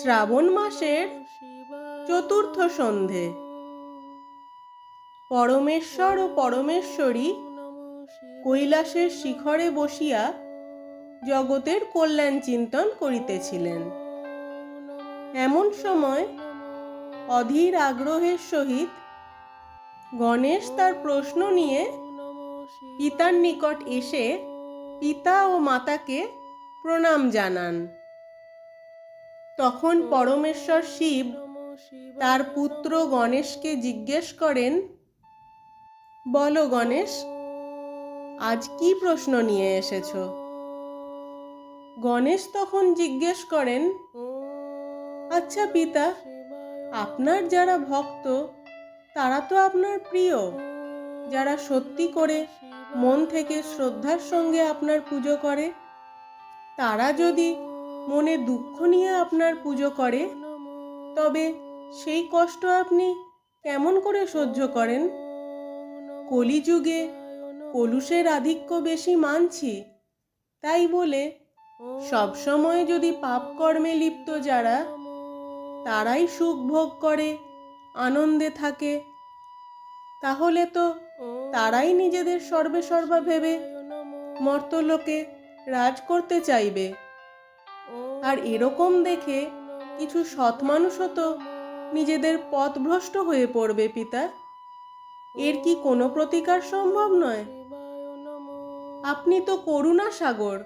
শ্রাবণ মাসের চতুর্থ সন্ধে। পরমেশ্বর ও পরমেশ্বরী কৈলাসের শিখরে বসিয়া জগতের কল্যাণ চিন্তন করিতেছিলেন। এমন সময় অধীর আগ্রহের সহিত গণেশ তার প্রশ্ন নিয়ে পিতার নিকট এসে পিতা ও মাতাকে প্রণাম জানান। তখন পরমেশ্বর শিব তার পুত্র গণেশকে জিজ্ঞেস করেন, বলো গণেশ, আজ কি প্রশ্ন নিয়ে এসেছ? গণেশ তখন জিজ্ঞেস করেন আচ্ছা পিতা, আপনার যারা ভক্ত, তারা তো আপনার প্রিয়। যারা সত্যি করে মন থেকে শ্রদ্ধার সঙ্গে আপনার পুজো করে, তারা যদি মনে দুঃখ নিয়ে আপনার পুজো করে। তবে সেই কষ্ট আপনি কেমন করে সহ্য করেন? কলিযুগে কলুষের আধিক্য বেশি মানছি, তাই বলে সবসময় যদি পাপ কর্মে লিপ্ত যারা, তারাই সুখ ভোগ করে, আনন্দে থাকে। তাহলে তো তারাই নিজেদের সর্বে সর্বা ভেবে মর্তলোকে রাজ করতে চাইবে। আর এরকম দেখে কিছু সৎ মানুষও তো নিজেদের পথভ্রষ্ট হয়ে পড়বে পিতা এর কি কোনো প্রতিকার সম্ভব নয়? আপনি তো করুণা সাগর।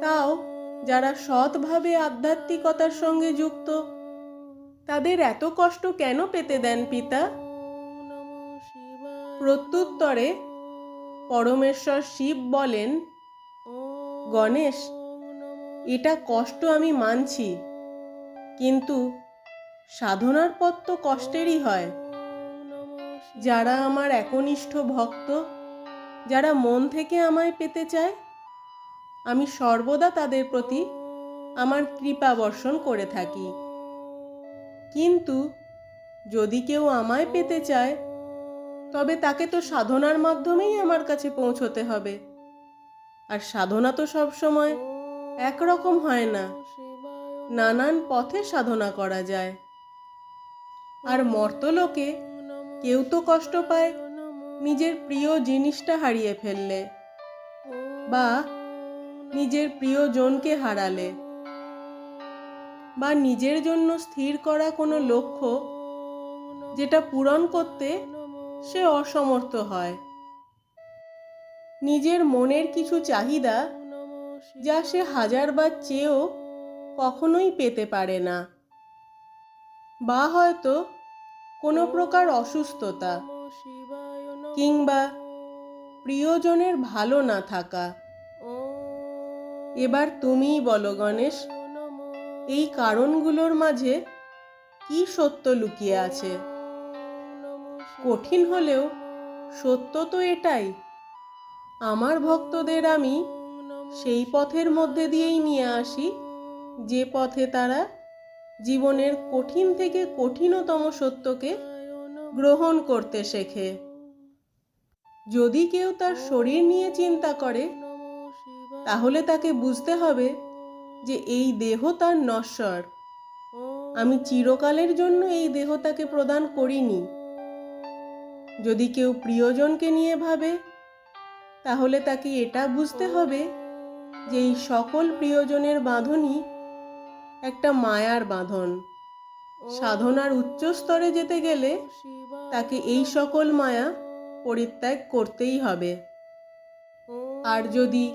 তাও যারা সৎভাবে আধ্যাত্মিকতার সঙ্গে যুক্ত, তাদের এত কষ্ট কেন পেতে দেন, পিতা? প্রত্যুত্তরে পরমেশ্বর শিব বলেন, গণেশ এটা কষ্ট আমি মানছি। কিন্তু সাধনার পথ তো কষ্টেরই হয়। যারা আমার একনিষ্ঠ ভক্ত, যারা মন থেকে আমায় পেতে চায়, আমি সর্বদা তাদের প্রতি আমার কৃপা বর্ষণ করে থাকি। কিন্তু যদি কেউ আমায় পেতে চায়, তবে তাকে তো সাধনার মাধ্যমেই আমার কাছে পৌঁছতে হবে। আর সাধনা তো সবসময় একরকম হয় না। নানান পথে সাধনা করা যায়। আর মর্তলোকে কেউ তো কষ্ট পায় নিজের প্রিয় জিনিসটা হারিয়ে ফেললে বা নিজের প্রিয়জনকে হারালে বা নিজের জন্য স্থির করা কোনো লক্ষ্য যেটা পূরণ করতে সে অসমর্থ হয়। নিজের মনের কিছু চাহিদা যা সে হাজারবার চেয়েও কখনোই পেতে পারে না। বা হয়তো কোনো প্রকার অসুস্থতা কিংবা প্রিয়জনের ভালো না থাকা। এবার তুমিই বলো গণেশ এই কারণগুলোর মাঝে কি সত্য লুকিয়ে আছে? কঠিন হলেও সত্য তো এটাই। আমার ভক্তদের আমি সেই পথের মধ্যে দিয়েই নিয়ে আসি, যে পথে তারা জীবনের কঠিন থেকে কঠিনতম সত্যকে গ্রহণ করতে শেখে। যদি কেউ তার শরীর নিয়ে চিন্তা করে, তাহলে তাকে বুঝতে হবে যে এই দেহ তার নশ্বর। আমি চিরকালের জন্য এই দেহ তাকে প্রদান করিনি। যদি কেউ প্রিয়জনকে নিয়ে ভাবে, তাহলে তাকে এটা বুঝতে হবে যে এই সকল প্রিয়জনের বাঁধনই একটা মায়ার বাঁধন। সাধনার উচ্চ স্তরে যেতে গেলে তাকে এই সকল মায়া পরিত্যাগ করতেই হবে। আর যদি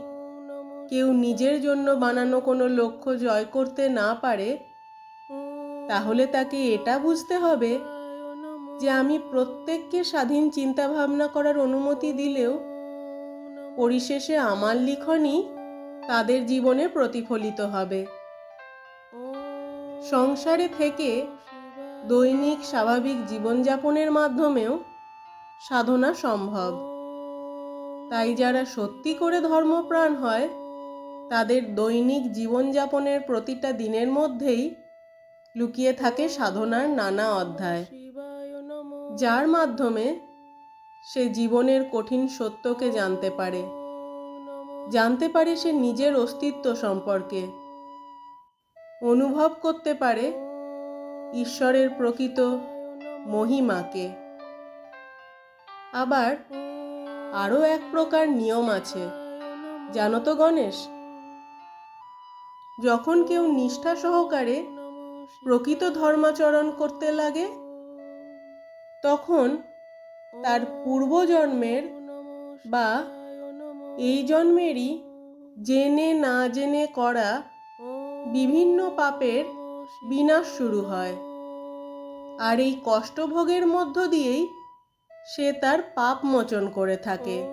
কেউ নিজের জন্য বানানো কোনো লক্ষ্য জয় করতে না পারে, তাহলে তাকে এটা বুঝতে হবে যে আমি প্রত্যেককে স্বাধীন চিন্তা ভাবনা করার অনুমতি দিলেও পরিশেষে আমার লিখনই তাদের জীবনে প্রতিফলিত হবে। সংসারে থেকে দৈনিক স্বাভাবিক জীবনযাপনের মাধ্যমেও সাধনা সম্ভব। তাই যারা সত্যি করে ধর্মপ্রাণ হয়, তাদের দৈনিক জীবনযাপনের প্রতিটা দিনের মধ্যেই লুকিয়ে থাকে সাধনার নানা অধ্যায়। যার মাধ্যমে সে জীবনের কঠিন সত্যকে জানতে পারে। জানতে পারে সে নিজের অস্তিত্ব সম্পর্কে। অনুভব করতে পারে ঈশ্বরের প্রকৃত মহিমাকে। আবার আরও এক প্রকার নিয়ম আছে। জানো তো গণেশ? যখন কেউ নিষ্ঠা সহকারে প্রকৃত ধর্মাচরণ করতে লাগে, তখন তার পূর্বজন্মের বা এই জন্মেরই জেনে না জেনে করা বিভিন্ন পাপের বিনাশ শুরু হয়। আর এই কষ্টভোগের মধ্য দিয়েই সে তার পাপ মোচন করে থাকে।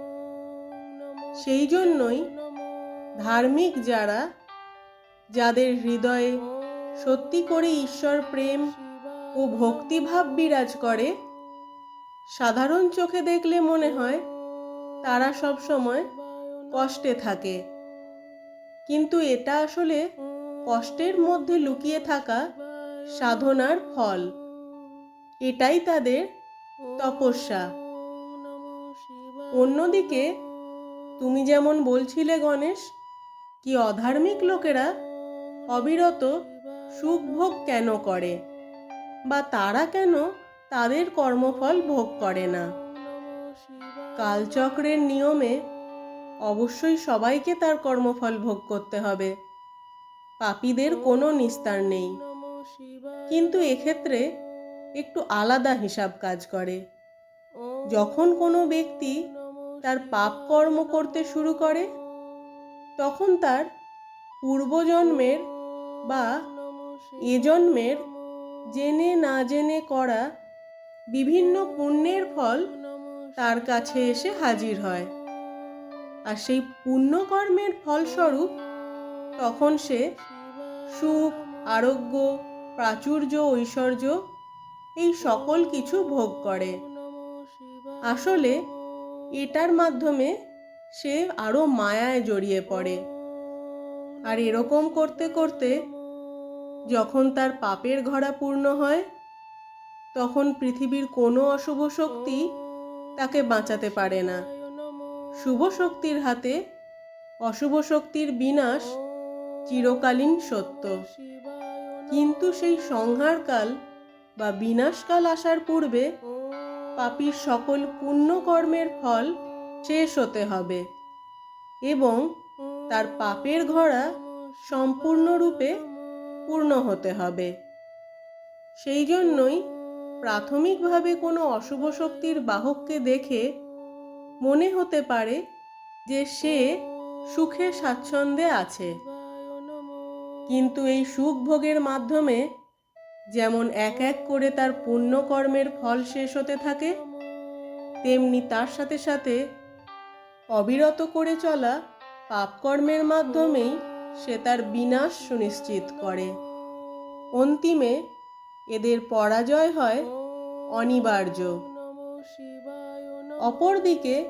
সেই জন্যই ধার্মিক যারা, যাদের হৃদয়ে সত্যি করে ঈশ্বর প্রেম ও ভক্তিভাব বিরাজ করে, সাধারণ চোখে দেখলে মনে হয় তারা সব সময় কষ্টে থাকে। কিন্তু এটা আসলে কষ্টের মধ্যে লুকিয়ে থাকা সাধনার ফল। এটাই তাদের তপস্যা। অন্যদিকে, তুমি যেমন বলছিলে গণেশ, কি অধার্মিক লোকেরা অবিরত সুখ ভোগ কেন করে? বা তারা কেন তাদের কর্মফল ভোগ করে না? কালচক্রের নিয়মে অবশ্যই সবাইকে তার কর্মফল ভোগ করতে হবে। পাপীদের কোনো নিস্তার নেই। কিন্তু এক্ষেত্রে একটু আলাদা হিসাব কাজ করে। যখন কোনো ব্যক্তি তার পাপ কর্ম করতে শুরু করে তখন তার পূর্বজন্মের বা এ জন্মের জেনে না জেনে করা বিভিন্ন পুণ্যের ফল তার কাছে এসে হাজির হয়। আর সেই পুণ্যকর্মের ফলস্বরূপ তখন সে সুখ, আরোগ্য, প্রাচুর্য, ঐশ্বর্য এই সকল কিছু ভোগ করে। আসলে এটার মাধ্যমে সে আরও মায়ায় জড়িয়ে পড়ে। আর এরকম করতে করতে যখন তার পাপের ঘড়া পূর্ণ হয়, তখন পৃথিবীর কোনো অশুভ শক্তি তাকে বাঁচাতে পারে না। শুভ শক্তির হাতে, অশুভ শক্তির বিনাশ চিরকালীন সত্য। কিন্তু সেই সংহারকাল বা বিনাশকাল আসার পূর্বে পাপীর সকল পুণ্যকর্মের ফল শেষ হতে হবে এবং তার পাপের ঘোড়া সম্পূর্ণরূপে পূর্ণ হতে হবে। সেই জন্যই প্রাথমিকভাবে কোনো অশুভ শক্তির বাহককে দেখে মনে হতে পারে যে সে সুখে স্বাচ্ছন্দ্যে আছে। কিন্তু এই সুখ ভোগের মাধ্যমে যেমন এক এক করে তার পুণ্যকর্মের ফল শেষ হতে থাকে, তেমনি তার সাথে সাথে অবিরত করে চলা পাপকর্মের মাধ্যমেই সে তার বিনাশ সুনিশ্চিত করে। অন্তিমে এদের পরাজয় হয় অনিবার্য। অপরদিকে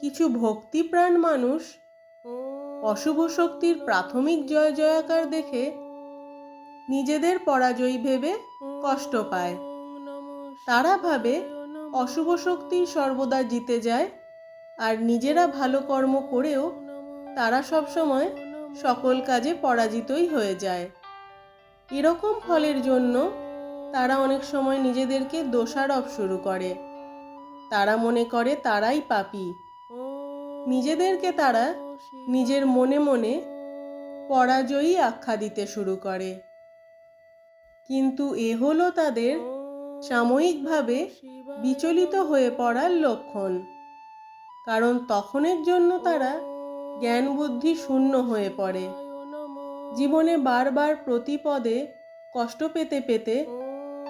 কিছু ভক্তিপ্রাণ মানুষ অশুভ শক্তির প্রাথমিক জয় জয়াকার দেখে নিজেদের পরাজয়ী ভেবে কষ্ট পায়। তারা ভাবে অশুভ শক্তি সর্বদা জিতে যায় আর নিজেরা ভালো কর্ম করেও তারা সবসময় সকল কাজে পরাজিতই হয়ে যায়। এরকম ফলের জন্য তারা অনেক সময় নিজেদেরকে দোষারোপ শুরু করে। তারা মনে করে তারাই পাপি। নিজেদেরকে তারা নিজের মনে মনে পরাজয়ী আখ্যা দিতে শুরু করে। কিন্তু এ হলো তাদের সাময়িকভাবে বিচলিত হয়ে পড়ার লক্ষণ। কারণ তখনের জন্য তারা জ্ঞান বুদ্ধি শূন্য হয়ে পড়ে। জীবনে বারবার প্রতিপদে কষ্ট পেতে পেতে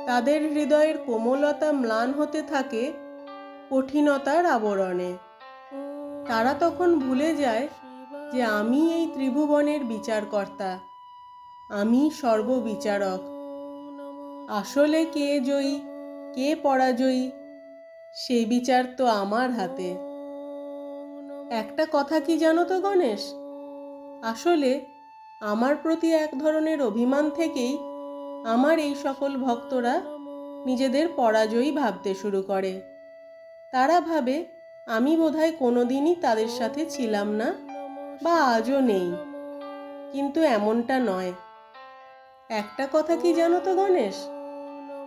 তাদের হৃদয়ের কোমলতা ম্লান হতে থাকে কঠিনতার আবরণে। তারা তখন ভুলে যায় যে আমি এই ত্রিভুবনের বিচারকর্তা। আমি সর্ববিচারক। আসলে কে জয়ী, কে পরাজয়ী সেই বিচার তো আমার হাতে। একটা কথা কি জানো তো গণেশ? আসলে আমার প্রতি এক ধরনের অভিমান থেকেই আমার এই সকল ভক্তরা নিজেদের পরাজয়ী ভাবতে শুরু করে। তারা ভাবে, আমি বোধহয় কোনোদিনই তাদের সাথে ছিলাম না বা আজও নেই। কিন্তু এমনটা নয়। একটা কথা কি জানো তো গণেশ?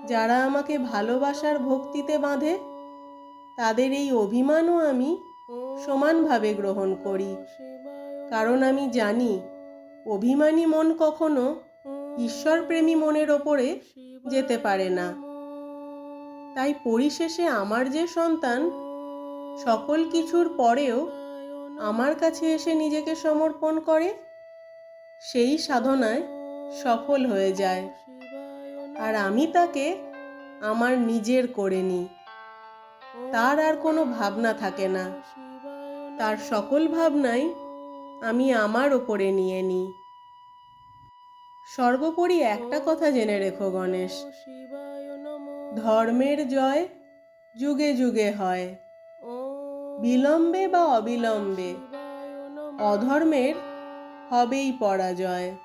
যারা আমাকে ভালোবাসার ভক্তিতে বাঁধে, তাদের এই অভিমানও আমি সমানভাবে গ্রহণ করি। কারণ আমি জানি, অভিমানী মন কখনো ঈশ্বরপ্রেমী মনের ওপরে যেতে পারে না। তাই পরিশেষে আমার যে সন্তান, সকল কিছুর পরেও আমার কাছে এসে নিজেকে সমর্পণ করে, সেই সাধনায় সফল হয়ে যায়। আর আমি তাকে আমার নিজের করে নিই। তার আর কোনো ভাবনা থাকে না। তার সকল ভাবনাই আমি আমার ওপরে নিয়ে নিই। সর্বোপরি একটা কথা জেনে রেখো গণেশ। ধর্মের জয় যুগে যুগে হয়। বিলম্বে বা অবিলম্বে অধর্মের হবেই পরাজয়।